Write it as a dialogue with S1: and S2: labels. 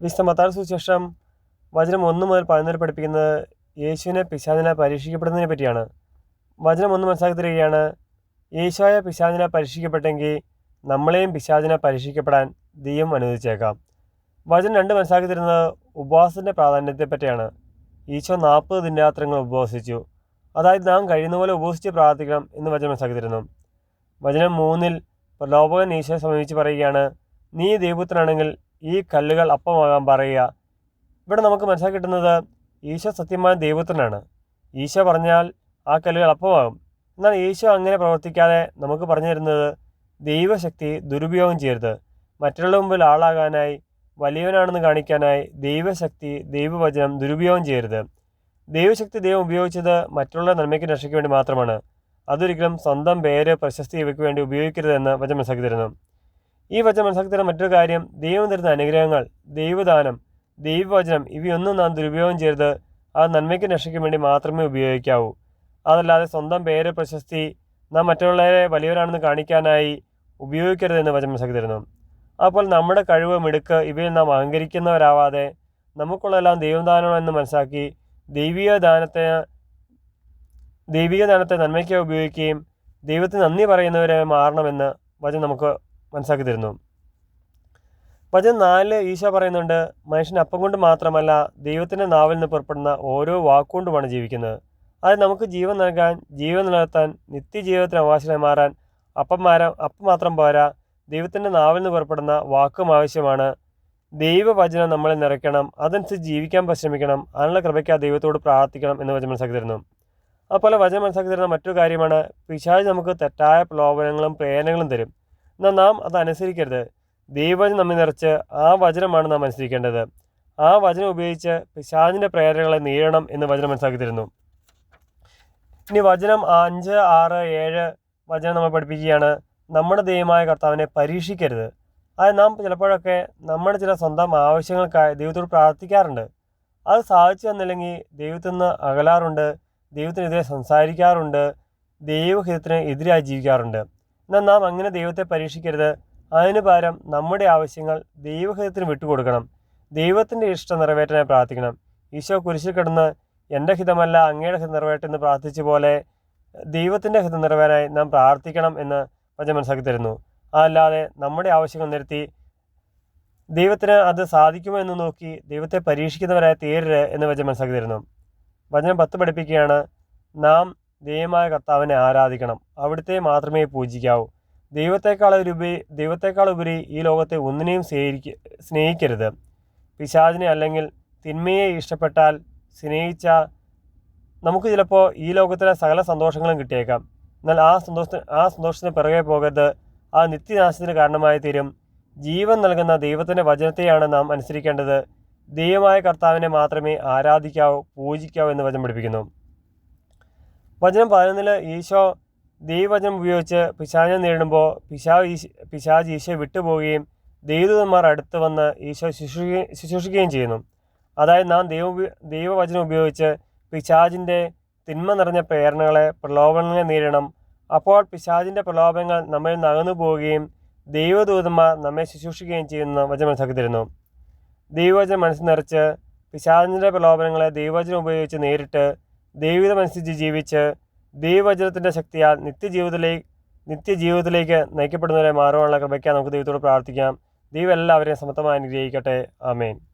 S1: വിശുദ്ധ മത്താർ സുശേഷം വചനം ഒന്ന് മുതൽ പതിനൊന്ന് പഠിപ്പിക്കുന്നത് യേശുവിനെ പിശാചിനെ പരീക്ഷിക്കപ്പെടുന്നതിനെ പറ്റിയാണ്. വചനം ഒന്ന് മനസ്സിലാക്കി തരികയാണ് യേശുവായ പിശാചിനെ പരീക്ഷിക്കപ്പെട്ടെങ്കിൽ നമ്മളെയും പിശാചിനെ പരീക്ഷിക്കപ്പെടാൻ ദൈവം അനുവദിച്ചേക്കാം. വചനം രണ്ട് മനസ്സിലാക്കി തരുന്നത് ഉപവാസത്തിന്റെ പ്രാധാന്യത്തെ പറ്റിയാണ്. ഈശോ നാൽപ്പത് ദിനരാത്രങ്ങൾ ഉപവസിച്ചു. അതായത് നാം കഴിയുന്ന പോലെ ഉപവസിച്ച് പ്രാർത്ഥിക്കണം എന്ന് വചനം മനസ്സിലാക്കി തരുന്നു വചനം മൂന്നിൽ പ്രലോഭകൻ ഈശോയെ സമീപിച്ച് പറയുകയാണ് നീ ദൈവത്തിനാണെങ്കിൽ ഈ കല്ലുകൾ അപ്പമാകാൻ പറയുക. ഇവിടെ നമുക്ക് മനസ്സിലാക്കി കിട്ടുന്നത് ഈശോ സത്യമായ ദൈവത്തിനാണ്. ഈശോ പറഞ്ഞാൽ ആ കല്ലുകൾ അപ്പമാകും എന്നാൽ ഈശോ അങ്ങനെ പ്രവർത്തിക്കാതെ നമുക്ക് പറഞ്ഞു തരുന്നത് ദൈവശക്തി ദുരുപയോഗം ചെയ്യരുത്. മറ്റുള്ള മുമ്പിൽ ആളാകാനായി വലിയവനാണെന്ന് കാണിക്കാനായി ദൈവശക്തി ദൈവവചനം ദുരുപയോഗം ചെയ്യരുത്. ദൈവശക്തി ദൈവം ഉപയോഗിച്ചത് മറ്റുള്ള നന്മയ്ക്ക് രക്ഷയ്ക്ക് വേണ്ടി മാത്രമാണ്. അതൊരിക്കലും സ്വന്തം പേര് പ്രശസ്തി ഇവയ്ക്ക് വേണ്ടി ഉപയോഗിക്കരുതെന്ന് വചനം മനസ്സിലാക്കി തരുന്നു. ഈ വചനം മനസ്സിലാക്കി മറ്റൊരു കാര്യം. ദൈവം തരുന്ന അനുഗ്രഹങ്ങൾ ദൈവദാനം ദൈവവചനം ഇവയൊന്നും നാം ദുരുപയോഗം ചെയ്യരുത്. അത് നന്മയ്ക്കും രക്ഷയ്ക്കും വേണ്ടി മാത്രമേ ഉപയോഗിക്കാവൂ. അതല്ലാതെ സ്വന്തം പേര് പ്രശസ്തി നാം മറ്റുള്ളവരെ വലിയവരാണെന്ന് കാണിക്കാനായി ഉപയോഗിക്കരുതെന്ന് വചനം മനസ്സിലാക്കി തരുന്നു. അപ്പോൾ നമ്മുടെ കഴിവ് മിടുക്ക് ഇവയിൽ നാം അഹങ്കരിക്കുന്നവരാവാതെ നമുക്കുള്ളതെല്ലാം ദൈവദാനമാണെന്ന് മനസ്സിലാക്കി ദൈവിക ദാനത്തെ ദൈവിക ദാനത്തെ നന്മയ്ക്ക് ഉപയോഗിക്കുകയും ദൈവത്തിന് നന്ദി പറയുന്നവരെ മാറണമെന്ന് വചനം നമുക്ക് മനസ്സിലാക്കി തരുന്നു വചനം നാല് ഈശോ പറയുന്നുണ്ട് മനുഷ്യൻ അപ്പം കൊണ്ട് മാത്രമല്ല ദൈവത്തിന്റെ നാവിൽ നിന്ന് പുറപ്പെടുന്ന ഓരോ വാക്കുകൊണ്ടുമാണ് ജീവിക്കുന്നത്. അത് നമുക്ക് ജീവൻ നൽകാൻ ജീവൻ നിലനിർത്താൻ നിത്യജീവിതത്തിന് അവകാശമായി മാറാൻ അപ്പം മാറാൻ അപ്പം മാത്രം പോരാ ദൈവത്തിന്റെ നാവിൽ നിന്ന് പുറപ്പെടുന്ന വാക്കും ആവശ്യമാണ്. ദൈവവചനം നമ്മളെ നിറയ്ക്കണം അതനുസരിച്ച് ജീവിക്കാൻ പരിശ്രമിക്കണം അതിനുള്ള കൃപയ്ക്ക് ആ ദൈവത്തോട് പ്രാർത്ഥിക്കണം എന്ന് വചനം മനസ്സിലാക്കി തരുന്നു അതുപോലെ വചനം മനസ്സിലാക്കി തരുന്ന മറ്റൊരു കാര്യമാണ് പിശാജ് നമുക്ക് തെറ്റായ പ്രലോഭനങ്ങളും പ്രേരണകളും തരും. എന്നാൽ നാം അത് അനുസരിക്കരുത്. ദൈവവചനം നമ്മെ നിറച്ച് ആ വചനമാണ് നാം അനുസരിക്കേണ്ടത്. ആ വചനം ഉപയോഗിച്ച് പിശാചിന്റെ പ്രേരണകളെ നേരിടണം എന്ന് വചനം മനസ്സിലാക്കി തരുന്നു ഇനി വചനം അഞ്ച് ആറ് ഏഴ് വചനം നമ്മൾ പഠിപ്പിക്കുകയാണ്. നമ്മുടെ ദൈവമായ കർത്താവിനെ പരീക്ഷിക്കരുത്. അത് നാം ചിലപ്പോഴൊക്കെ നമ്മുടെ ചില സ്വന്തം ആവശ്യങ്ങൾക്കായി ദൈവത്തോട് പ്രാർത്ഥിക്കാറുണ്ട്. അത് സാധിച്ചു തന്നില്ലെങ്കിൽ ദൈവത്തിൽ നിന്ന് അകലാറുണ്ട്. ദൈവത്തിനെതിരെ സംസാരിക്കാറുണ്ട്. ദൈവഹിതത്തിന് എതിരായി ജീവിക്കാറുണ്ട്. എന്നാൽ നാം അങ്ങനെ ദൈവത്തെ പരീക്ഷിക്കരുത്. അതിനു പകരം നമ്മുടെ ആവശ്യങ്ങൾ ദൈവഹിതത്തിന് വിട്ടുകൊടുക്കണം. ദൈവത്തിന്റെ ഇഷ്ടം നിറവേറ്റാനായി പ്രാർത്ഥിക്കണം. ഈശോ കുരിശിൽ കിടന്ന് എന്റെ ഹിതമല്ല അങ്ങയുടെ ഹിതം നിറവേറ്റെന്ന് പ്രാർത്ഥിച്ച പോലെ ദൈവത്തിന്റെ ഹിതം നിറവേറാനായി നാം പ്രാർത്ഥിക്കണം എന്ന് വചനം മനസ്സിലാക്കി തരുന്നു. അതല്ലാതെ നമ്മുടെ ആവശ്യങ്ങൾ നിരത്തി ദൈവത്തിന് അത് സാധിക്കുമോ എന്ന് നോക്കി ദൈവത്തെ പരീക്ഷിക്കുന്നവരായി തീരരുത് എന്ന് വചനം മനസ്സിലാക്കി തരുന്നു. വചനം പത്ത് പഠിപ്പിക്കുകയാണ്. നാം ദൈവമായ കർത്താവിനെ ആരാധിക്കണം. അവിടുത്തെ മാത്രമേ പൂജിക്കാവൂ. ദൈവത്തെക്കാൾ ഉപരി ഈ ലോകത്തെ ഒന്നിനെയും സ്നേഹിക്ക സ്നേഹിക്കരുത്. പിശാചിനെ അല്ലെങ്കിൽ തിന്മയെ ഇഷ്ടപ്പെട്ടാൽ സ്നേഹിച്ച നമുക്ക് ചിലപ്പോൾ ഈ ലോകത്തിലെ സകല സന്തോഷങ്ങളും കിട്ടിയേക്കാം. എന്നാൽ ആ സന്തോഷത്തിന് ആ സന്തോഷത്തിന് പിറകെ പോകരുത്. ആ നിത്യനാശത്തിന് കാരണമായി തീരും. ജീവൻ നൽകുന്ന ദൈവത്തിന്റെ വചനത്തെയാണ് നാം അനുസരിക്കേണ്ടത്. ദൈവമായ കർത്താവിനെ മാത്രമേ ആരാധിക്കാവൂ പൂജിക്കാവൂ എന്ന് വചനം പഠിപ്പിക്കുന്നു. വചനം പതിനൊന്നിൽ ഈശോ ദൈവവചനം ഉപയോഗിച്ച് പിശാചനെ നേരിടുമ്പോൾ പിശാ ഈശ പിശാജ് ഈശോ വിട്ടുപോവുകയും ദൈവദൂതന്മാർ അടുത്ത് വന്ന് ഈശോ ശുശ്രൂഷ ശുശ്രൂഷിക്കുകയും ചെയ്യുന്നു. അതായത് നാം ദൈവ ദൈവവചനം ഉപയോഗിച്ച് പിശാജിന്റെ തിന്മ നിറഞ്ഞ പ്രേരണകളെ പ്രലോഭനങ്ങളെ നേരിടണം. അപ്പോൾ പിശാജിന്റെ പ്രലോഭനങ്ങൾ നമ്മിൽ നകന്നു പോവുകയും ദൈവദൂതന്മാർ നമ്മെ ശുശ്രൂഷിക്കുകയും ചെയ്യുന്ന വചനം മനസ്സിലാക്കി തരുന്നു. ദൈവവചനം മനസ്സിൽ നിറച്ച് പിശാചിന്റെ പ്രലോഭനങ്ങളെ ദൈവവചനം ഉപയോഗിച്ച് നേരിട്ട് ദൈവിതമനുസരിച്ച് ജീവിച്ച് ദൈവവചനത്തിന്റെ ശക്തിയാൽ നിത്യജീവിതത്തിലേക്ക് നിത്യജീവിതത്തിലേക്ക് നയിക്കപ്പെടുന്നവരെ മാറുവാനുള്ള കൃപയ്ക്കാൻ നമുക്ക് ദൈവത്തോട് പ്രാർത്ഥിക്കാം. ദൈവം എല്ലാവരെയും സമത്വമായി അനുഗ്രഹിക്കട്ടെ. ആമേൻ.